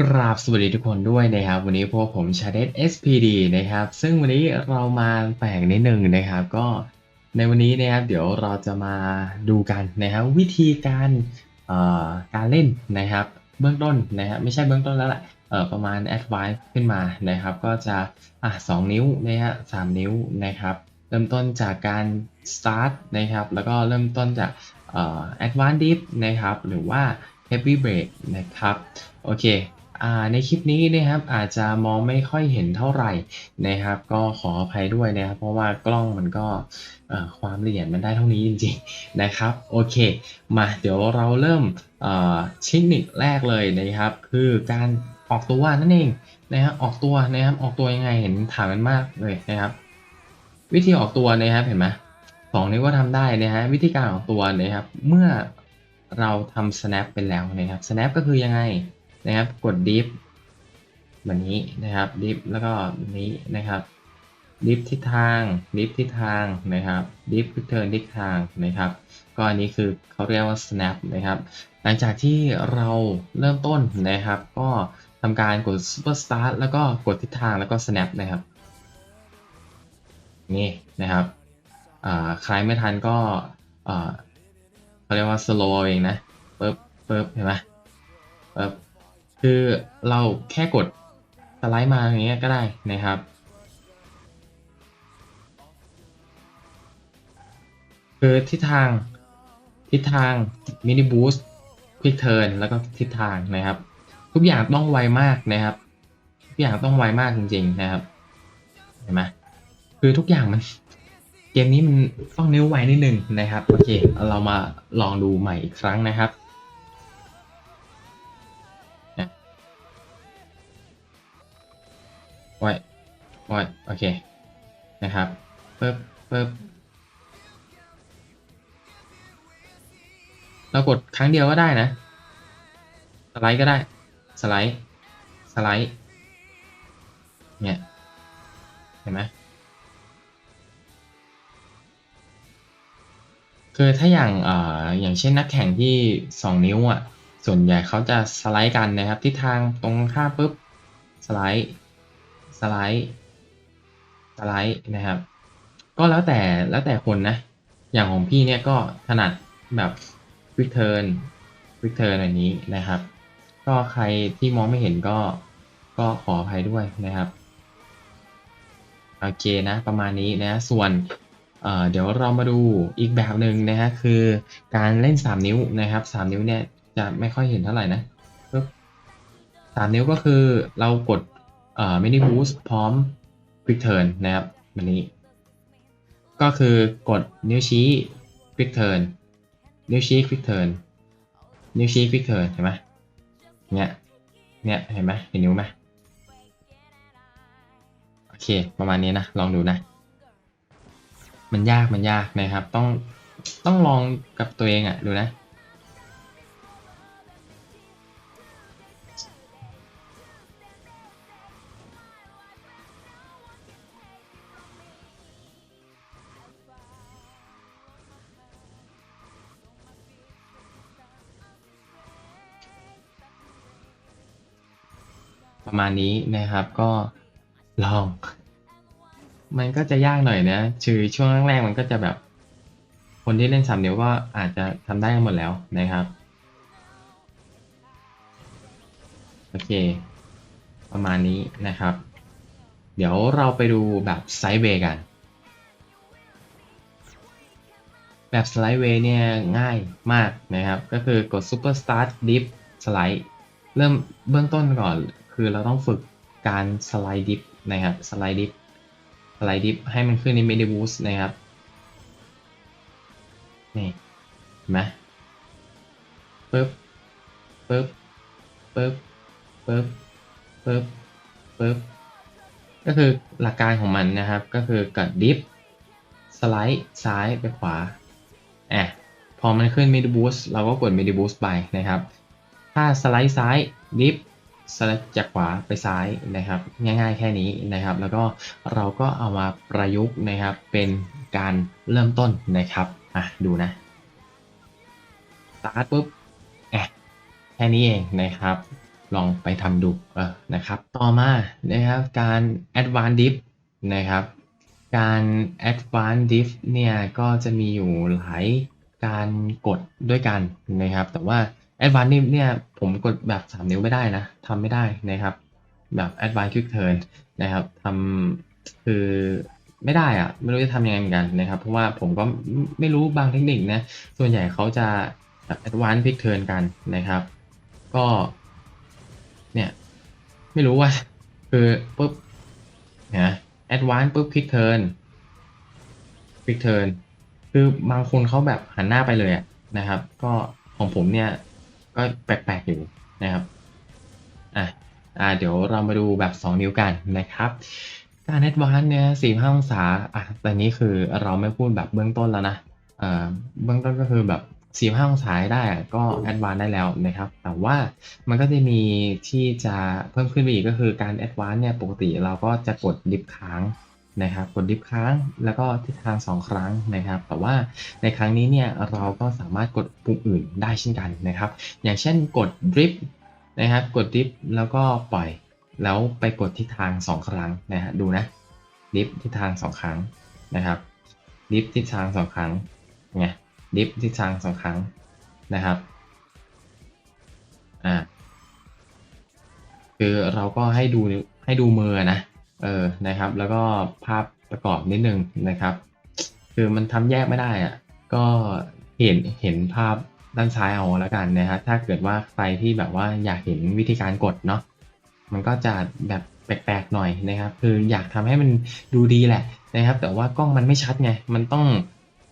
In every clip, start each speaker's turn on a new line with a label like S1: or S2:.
S1: กราบสวัสดีทุกคนด้วยนะครับ วันนี้พวกผมชาเดส SPD นะครับ ซึ่งวันนี้เรามาแปลกนิดนึงนะครับ ก็ในวันนี้นะครับเดี๋ยวเราจะมาดูกันนะครับวิธีการการเล่นนะครับ เบื้องต้นนะครับไม่ใช่เบื้องต้นแล้วแหละเออประมาณ advice ขึ้นมานะครับ ก็จะอะสองนิ้วนะฮะสามนิ้วนะครับ เริ่มต้นจากการ start นะครับ แล้วก็เริ่มต้นจากเอ่อ advanced dip นะครับ หรือว่า heavy break นะครับ โอเค ในคลิปนี้นะครับอาจจะมองไม่ค่อยเห็นเท่าไหร่นะครับ ก็ขออภัยด้วยนะครับ เพราะว่ากล้องมันก็ความละเอียดมันได้เท่านี้จริงๆนะครับโอเค มาเดี๋ยวเราเริ่มเทคนิคแรกเลยนะครับ คือการออกตัวนั่นเองนะครับออกตัวนะครับออกตัวยังไงเห็นถามกันมากเลยนะครับ วิธีออกตัวนะครับเห็นไหมสองนิ้วก็ทำได้นะฮะวิธีการออกตัวนะครับ เมื่อเราทำ snap ไปแล้วนะครับ snap ก็คือยังไง นะครับ กด dip แบบนี้นะครับ dip แล้วก็นี้นะครับ dip ทิศทาง dip ทิศทางนะครับ dip return ทิศทางนะครับ ก็อันนี้คือเขาเรียกว่า snap นะครับ หลังจากที่เราเริ่มต้นนะครับ ก็ทำการกด super start แล้วก็กดทิศทางแล้วก็ snap นะครับนี่นะครับอ่าใครไม่ทันก็เขาเรียกว่า slow เองนะปึ๊บปึ๊บเห็นไหมปึ๊บ คือเราแค่กดสไลด์มาอย่างเงี้ยก็ได้นะครับ คือทิศทางทิศทางมินิบูสต์ควิกเทิร์นแล้วก็ทิศทางนะครับ ทุกอย่างต้องไวมากนะครับ ทุกอย่างต้องไวมากจริง ๆนะครับเห็นไหมคือทุกอย่างมันเกมนี้มันต้องนิ้วไวนิดนึงนะครับโอเคเรามาลองดูใหม่อีกครั้งนะครับ อเคนะครับปึ๊บปึ๊บเรากดครั้งเดียวก็ได้นะ สไลด์ก็ได้ สไลด์ สไลด์ เนี่ย เห็นไหมคือถ้าอย่างเอ่ออย่างเช่นนักแข่งที่ 2 นิ้วอะ ส่วนใหญ่เขาจะสไลด์กันนะครับทิศทางตรงข้ามปุ๊บ สไลด์ สไลด์ ไลด์นะครับ ก็แล้วแต่แล้วแต่คนนะ อย่างของพี่เนี่ยก็ถนัดแบบ quick turn quick turn แบบนี้นะครับ ก็ใครที่มองไม่เห็นก็ก็ขออภัยด้วยนะครับ โอเคนะประมาณนี้นะ ส่วนเเดี๋ยวเรามาดูอีกแบบหนึ่งนะฮะคือการเล่น 3 นิ้วนะครับ 3 นิ้วเนี่ยจะไม่ค่อยเห็นเท่าไหร่นะสามนิ้วก็คือเรากดเอ่อ mini boost พร้อม quick turn นะครับแบบนี้ ก็คือกดนิ้วชี้ quick turn นิ้วชี้ quick turn นิ้วชี้ quick turn เห็นไหมเนี่ยเนี่ยเห็นไหมเห็นนิ้วไหมโอเค ประมาณนี้นะ ลองดูนะ มันยากมันยากนะครับ ต้องต้องลองกับตัวเองอะ่ะ ดูนะ ประมาณนี้นะครับก็ลอง มันก็จะยากหน่อยนะคือช่วงแรกๆมันก็จะแบบ คนที่เล่นสามนิ้วก็อาจจะทำได้หมดแล้วนะครับ โอเค ประมาณนี้นะครับ เดี๋ยวเราไปดูแบบไซด์เวย์กัน แบบสไลด์เวย์เนี่ยง่ายมากนะครับ ก็คือกด Super Start Dip สไลด์เริ่มเบื้องต้นก่อน คือเราต้องฝึกการสไลด์ดิฟนะครับสไลด์ดิฟสไลด์ดิฟให้มันขึ้นใน Mini Boost นะครับนี่เห็นไหมปึ๊บปึ๊บปึ๊บปึ๊บปึ๊บปึ๊บก็คือหลักการของมันนะครับก็คือกดดิฟสไลด์ซ้ายไปขวาอะพอมันขึ้น Midi Boost เราก็กด Midi Boost ไปนะครับ ถ้าสไลด์ซ้ายดิฟ สไลด์จากขวาไปซ้ายนะครับ ง่ายๆแค่นี้นะครับ แล้วก็เราก็เอามาประยุกต์นะครับเป็นการเริ่มต้นนะครับอะดูนะสตาร์ทปุ๊บแอะแค่นี้เองนะครับ ลองไปทำดูเออนะครับ ต่อมานะครับการ advanced diff นะครับการ advanced diff เนี่ยก็จะมีอยู่หลายการกดด้วยกันนะครับ แต่ว่า advanced diff เนี่ยผมกดแบบ 3 นิ้วไม่ได้นะทำไม่ได้นะครับ แบบ advanced quick turn นะครับทำคือไม่ได้อะไม่รู้จะทำยังไงกันนะครับ เพราะว่าผมก็ไม่รู้บางเทคนิคนะ ส่วนใหญ่เขาจะแบบ advanced quick turn กันนะครับ ก็ เนี่ย ไม่รู้ว่า คือปุ๊บนะ advanced ปุ๊บ quick turn quick turn คือบางคนเขาแบบหันหน้าไปเลยอะนะครับ ก็ของผมเนี่ย ก็แปลกๆอยู่นะครับอะอ่าเดี๋ยวเรามาดูแบบ 2 นิ้วกันนะครับ การ advance เนี่ย45องศาอะแต่นี้คือเราไม่พูดแบบเบื้องต้นแล้วนะเอ่อเบื้องต้นก็คือแบบ45องศาได้ก็ advance ได้แล้วนะครับ แต่ว่ามันก็จะมีที่จะเพิ่มขึ้นไปอีกก็คือการ advance เนี่ยปกติเราก็จะกดดิฟค้าง นะครับกดดิฟค้างแล้วก็ทิศทาง 2 ครั้งนะครับ แต่ว่าในครั้งนี้เนี่ยเราก็สามารถกดปุ่มอื่นได้เช่นกันนะครับ อย่างเช่นกด drift นะครับกด drift แล้วก็ปล่อย แล้วไปกดทิศทาง 2 ครั้งนะฮะดูนะดิฟทิศทาง 2 ครั้งนะครับดิฟทิศทาง 2 ครั้งไงดิฟทิศทาง 2 ครั้งนะครับอ่าคือเราก็ให้ดูให้ดูมือนะ เออนะครับ แล้วก็ภาพประกอบนิดนึงนะครับ คือมันทำแยกไม่ได้อะก็เห็นเห็นภาพด้านซ้ายเอาแล้วกันนะฮะถ้าเกิดว่าใครที่แบบว่าอยากเห็นวิธีการกดเนาะมันก็จะแบบแปลกๆหน่อยนะครับ คืออยากทำให้มันดูดีแหละนะครับ แต่ว่ากล้องมันไม่ชัดไงมันต้อง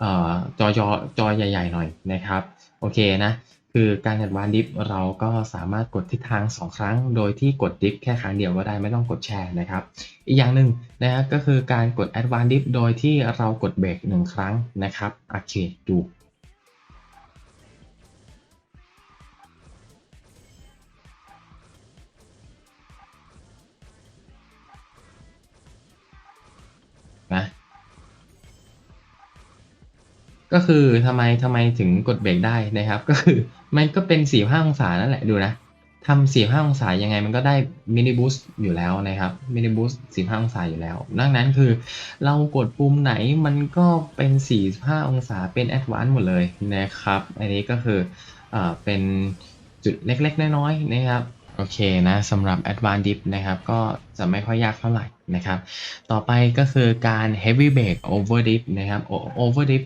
S1: เอ่อจอจอจอใหญ่ ๆ หน่อยนะครับ โอเคนะ คือการจัดวานดิฟเราก็สามารถกดทิศทาง 2 ครั้ง โดยที่กดดิฟแค่ครั้งเดียวก็ได้ไม่ต้องกดแชร์นะครับ อีกอย่างหนึ่งนะครับก็คือการกด Advanced Dip โดยที่เรากดเบรกหนึ่งครั้งนะครับโอเคดูนะก็คือทำไมทำไมถึงกดเบรกได้นะครับ ก็คือ มันก็เป็น45องศานั่นแหละดูนะทำ45องศายังไงมันก็ได้มินิบูสต์อยู่แล้วนะครับมินิบูสต์45องศาอยู่แล้วดังนั้นคือเรากดปุ่มไหนมันก็เป็น45องศาเป็น Advanced หมดเลยนะครับ อันนี้ก็คือเอ่อเป็นจุดเล็กๆ น้อยๆนะครับโอเคนะสำหรับ Advanced Dip นะครับ ก็จะไม่ค่อยยากเท่าไหร่นะครับ ต่อไปก็คือการ Heavy Brake Over Dip นะครับ Over Dip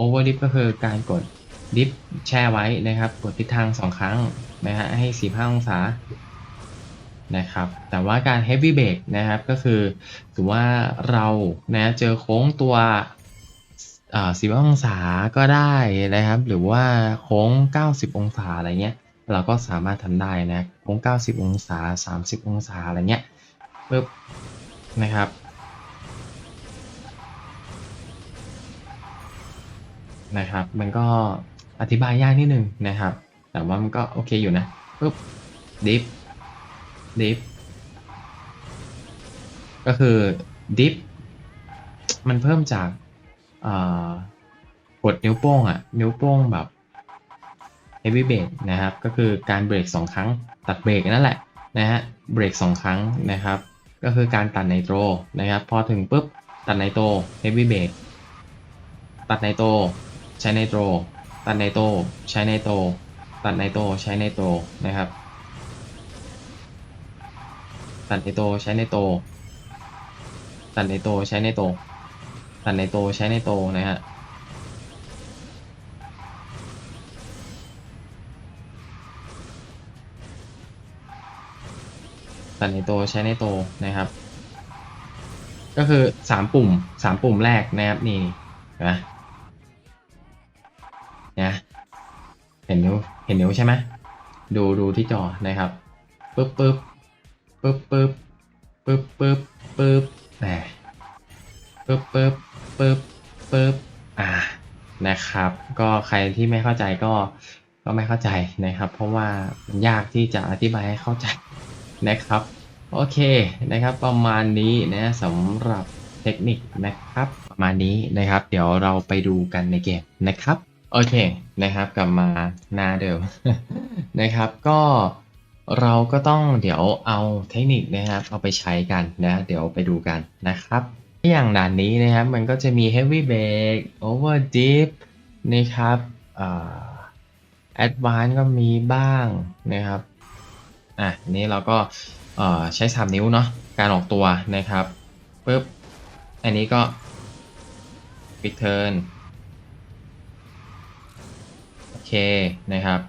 S1: Over Dip ก็คือการกด ดิฟแช่ไว้นะครับกดทิศทาง 2 ครั้งนะฮะให้ 45 องศานะครับแต่ว่าการ Heavy Brake นะครับก็คือถือว่าเรานะเจอโค้งตัวอ่า45องศาก็ได้นะครับ หรือว่าโค้ง 90 องศาอะไรเงี้ย เราก็สามารถทำได้นะโค้ง 90 องศา 30 องศาอะไรเงี้ยปึ๊บนะครับนะครับ มันก็ อธิบายยากนิดนึงนะครับ แต่ว่ามันก็โอเคอยู่นะปึ๊บดิฟดิฟก็คือดิฟมันเพิ่มจากกดนิ้วโป้งอะนิ้วโป้งแบบ heavy b r a k นะครับ ก็คือการเบรกสองครั้ง ตัดเบรกนั่นแหละนะฮะ เบรกสองครั้งนะครับ ก็คือการตัดไนโตรนะครับ พอถึงปุ๊บ ตัดไนโตร heavy b r a k ตัดไนโตร ใช้ไนโตร ตัดไนโตรใช้ไนโตรตัดไนโตรใช้ไนโตรนะครับ ตัดไนโตรใช้ไนโตรตัดไนโตรใช้ไนโตรตัดไนโตรใช้ไนโตรนะฮะตัดไนโตใช้ไนโตนะครับ ก็คือสามปุ่มสามปุ่มแรกนะครับนี่นะ นะเห็นนิ้วเห็นนิ้วใช่ไหมดูดูที่จอนะครับปึ๊บปึ๊บปึ๊บปึ๊บปึ๊บปึ๊บปึ๊บแหมปึ๊บปึ๊บปึ๊บปึ๊บอ่านะครับ ก็ใครที่ไม่เข้าใจก็ก็ไม่เข้าใจนะครับ เพราะว่ามันยากที่จะอธิบายให้เข้าใจนะครับโอเคนะครับประมาณนี้นะสำหรับเทคนิคนะครับ ประมาณนี้นะครับ เดี๋ยวเราไปดูกันในเกมนะครับ โอเคนะครับกลับมาหน้าเดิม นะครับก็เราก็ต้องเดี๋ยวเอาเทคนิคนะครับเอาไปใช้กันนะเดี๋ยวไปดูกันนะครับอย่างด่านนี้นะครับมันก็จะมี heavy brake over dip นะครับอ่า advance ก็มีบ้างนะครับอะนี้เราก็ใช้ 3 นิ้วเนาะการออกตัวนะครับปุ๊บอันนี้ก็ quick turn เคนะครับ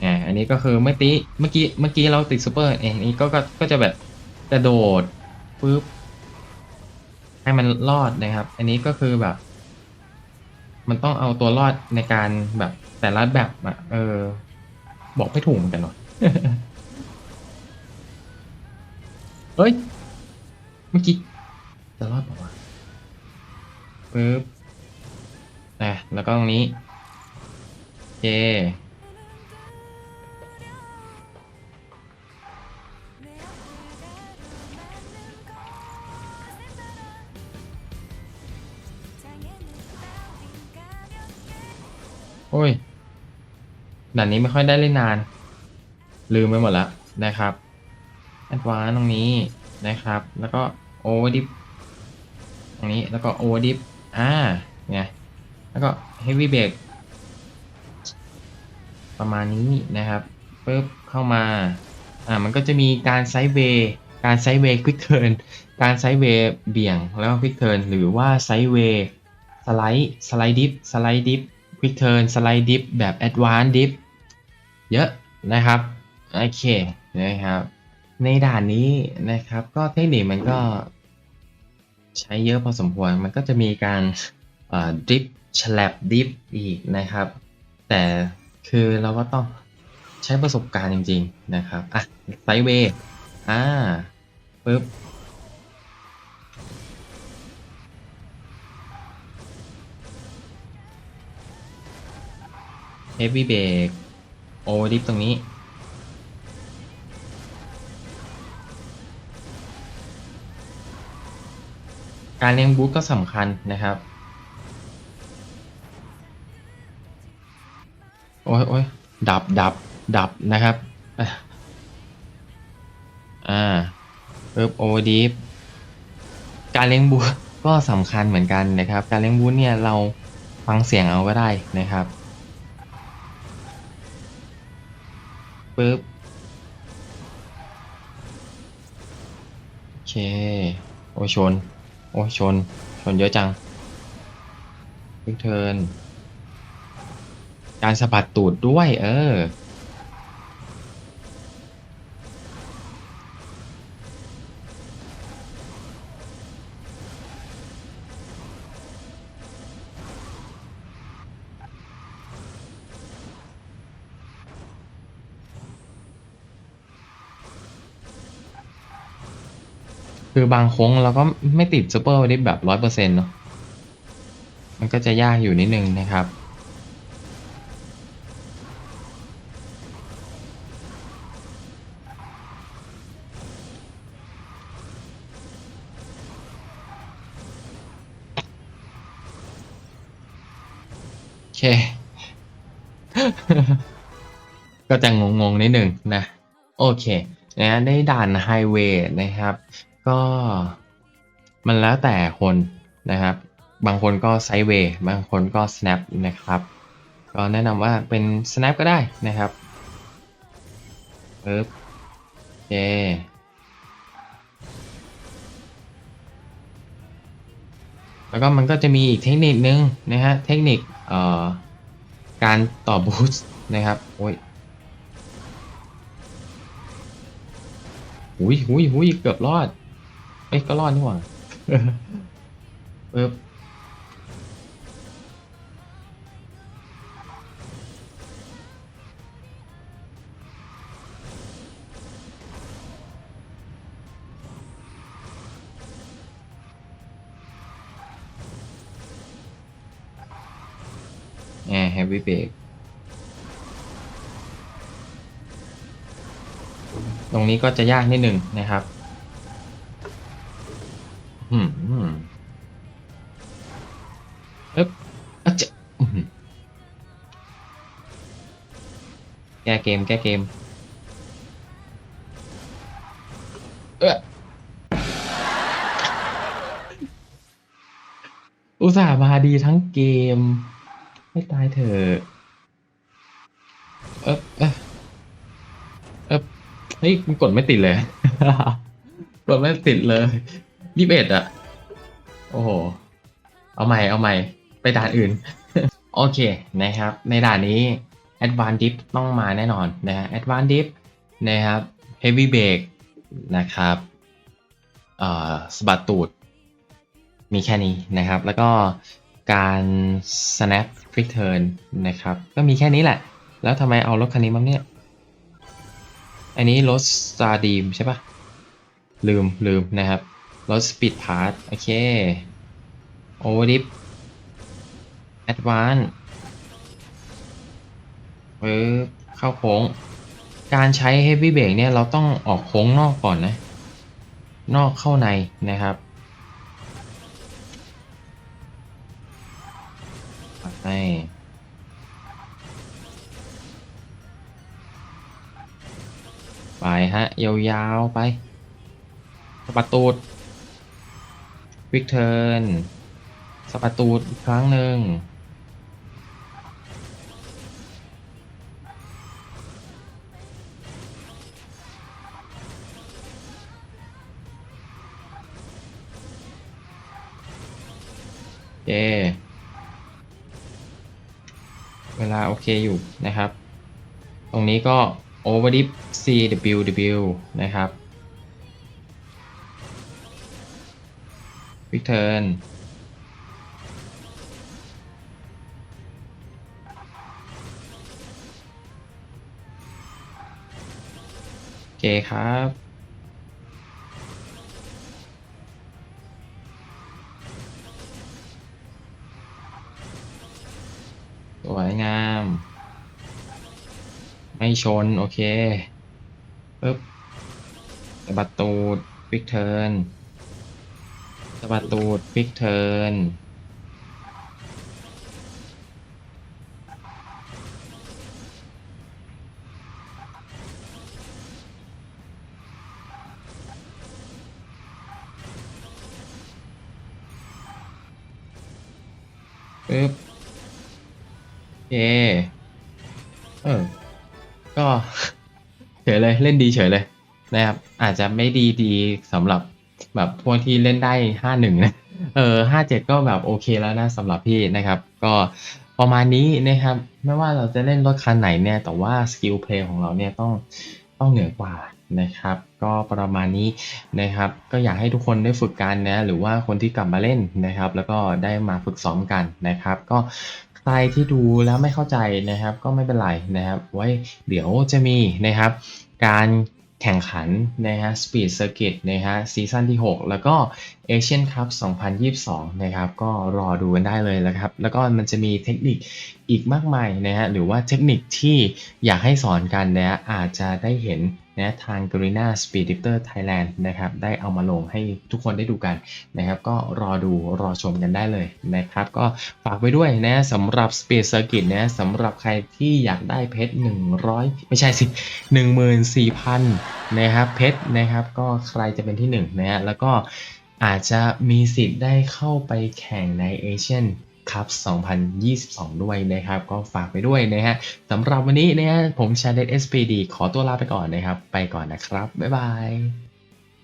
S1: อ่า อันนี้ก็คือเมื่อกี้เมื่อกี้เมื่อกี้เราติดซูเปอร์เอันนี้ก็ก็ก็จะแบบกระโดดปุ๊บให้มันรอดนะครับ อันนี้ก็คือแบบ มันต้องเอาตัวรอดในการแบบแต่ละแบบอะเออ บอกไม่ถูกเหมือนกันเนาะเฮ้ย เมื่อกี้จะรอดบอกว่าวะ ปุ๊บอะแล้วก็ตรงนี้โอเคโอ้ยด่านนี้ไม่ค่อยได้เล่นนาน ลืมไปหมดแล้วนะครับแอดวานตรงนี้นะครับ แล้วก็โอเวอร์ดิฟตรงนี้แล้วก็โอเวอร์ดิฟ อ่าไงแล้วก็เฮฟวี่เบรกประมาณนี้นะครับปุ๊บเข้ามาอ่ามันก็จะมีการไซด์เวย์การไซด์เวย์ควิกเทิร์นการไซด์เวย์เบี่ยงแล้วก็ควิกเทิร์นหรือว่าไซด์เวย์สไลด์สไลด์ดิฟสไลด์ดิฟควิกเทิร์นสไลด์ดิฟแบบ Advanced Dip เยอะนะครับโอเคนะครับในด่านนี้นะครับก็เทคนิคมันก็ ใช้เยอะพอสมควร มันก็จะมีการดิฟฉลับดิฟอีกนะครับ แต่คือเราก็ต้องใช้ประสบการณ์จริง ๆ นะครับ อะ ไซเวย์อ่าปึ๊บเฮฟวี่เบรกโอดิฟตรงนี้ การเลี้ยงบูทก็สำคัญนะครับ โอ้ยโอ้ยดับดับดับนะครับ อะอ่าปึ๊บโอดิฟการเลี้ยงบูทก็สำคัญเหมือนกันนะครับ การเลี้ยงบูทเนี่ยเราฟังเสียงเอาก็ได้นะครับปึ๊บโอเค โอชน โอ้ยชน ชนเยอะจังพลิกเทินการสะบัดตูดด้วย เออ คือบางโค้งเราก็ไม่ติดซูเปอร์ดิฟแบบร้อยเปอร์เซ็นต์เนาะมันก็จะยากอยู่นิดนึงนะครับ โอเค ก็จะงงๆนิดหนึ่งนะ โอเคนะในด่านไฮเวย์นะครับ ก็มันแล้วแต่คนนะครับ บางคนก็ไซเวย์บางคนก็ snap นะครับ ก็แนะนำว่าเป็น snap ก็ได้นะครับปึ๊บโอเคแล้วก็มันก็จะมีอีกเทคนิคนึงนะฮะ เทคนิคเอ่อการต่อบูสต์นะครับ โอ้ยหุยหุยหุยเกือบรอด เอ้ยก็รอดนี่หว่าปึ๊บแอร์ heavy brake ตรงนี้ก็จะยากนิดหนึ่งนะครับ บอาจะแก้เกม แก้เกมเอุตส่าห์มาดีทั้งเกม ไม่ตายเถอะเอ๊เอ๊เอ๊เฮ้ยกดไม่ติดเลย กดไม่ติดเลยยี่สิบเอ็ดอะ โอ้โห เอาใหม่ เอาใหม่ ไปด่านอื่น โอเคนะครับ ในด่านนี้ Advanced Dip ต้องมาแน่นอนนะฮะ Advanced Dip นะครับ Heavy Brake นะครับเอ่อสบัดตูด มีแค่นี้นะครับ แล้วก็การ snap quick turn นะครับ ก็มีแค่นี้แหละ แล้วทำไมเอารถคันนี้มาเนี่ย อันนี้รถ Star d r e a m ใช่ปะลืมลืมนะครับ รถ Speed Pass โอเค Overdip Advance เออเข้าโค้ง การใช้ Heavy Brake เนี่ยเราต้องออกโค้งนอกก่อนนะ นอกเข้าในนะครับใหไปฮะ ยาวๆ ไปสะบัตูดวิกเทิร์นสะบัตูดอีกครั้งหนึ่ง เคเวลาโอเคอยู่นะครับ ตรงนี้ก็ overdip CWW นะครับ quick turn โอเคครับ ชน โอเคปึ๊บสะบัดตูดฟิกเทิร์นสะบัดตูดฟิกเทิร์นปึ๊บโอเค เลยเล่นดีเฉยเลยนะครับ อาจจะไม่ดีดีสำหรับแบบพวกที่เล่นได้ห้าหนึ่งนะเออห้าเจ็ดก็แบบโอเคแล้วนะสำหรับพี่นะครับ ก็ประมาณนี้นะครับ ไม่ว่าเราจะเล่นรถคันไหนเนี่ย แต่ว่าสกิลเพลย์ของเราเนี่ยต้องต้องเหนือกว่านะครับ ก็ประมาณนี้นะครับ ก็อยากให้ทุกคนได้ฝึกกันนะ หรือว่าคนที่กลับมาเล่นนะครับ แล้วก็ได้มาฝึกซ้อมกันนะครับ ก็ใครที่ดูแล้วไม่เข้าใจนะครับ ก็ไม่เป็นไรนะครับ ไว้เดี๋ยวจะมีนะครับ การแข่งขันนะฮะ Speed Circuit นะฮะซีซั่นที่ 6 แล้วก็ Asian Cup 2022 นะครับ ก็รอดูกันได้เลยนะครับ แล้วก็มันจะมีเทคนิคอีกมากมายนะฮะ หรือว่าเทคนิคที่อยากให้สอนกันนะอาจจะได้เห็น นะทาง Garena Speed d i f t e r Thailand นะครับได้เอามาลงให้ทุกคนได้ดูกันนะครับก็รอดูรอชมกันได้เลยนะครับก็ฝากไว้ด้วยนะสำหรับ Speed Circuit นะสำหรับใครที่อยากได้เพชร 100 ไม่ใช่สิ 14,000นะครับเพชรนะครับก็ใครจะเป็นที่1นะฮะแล้วก็อาจจะมีสิทธิ์ได้เข้าไปแข่งในเอเชียน คัพ2022 ด้วยนะครับ ก็ฝากไปด้วยนะฮะสำหรับวันนี้นะฮะผมชาเดต SPD ขอตัวลาไปก่อนนะครับ ไปก่อนนะครับ บ๊ายบาย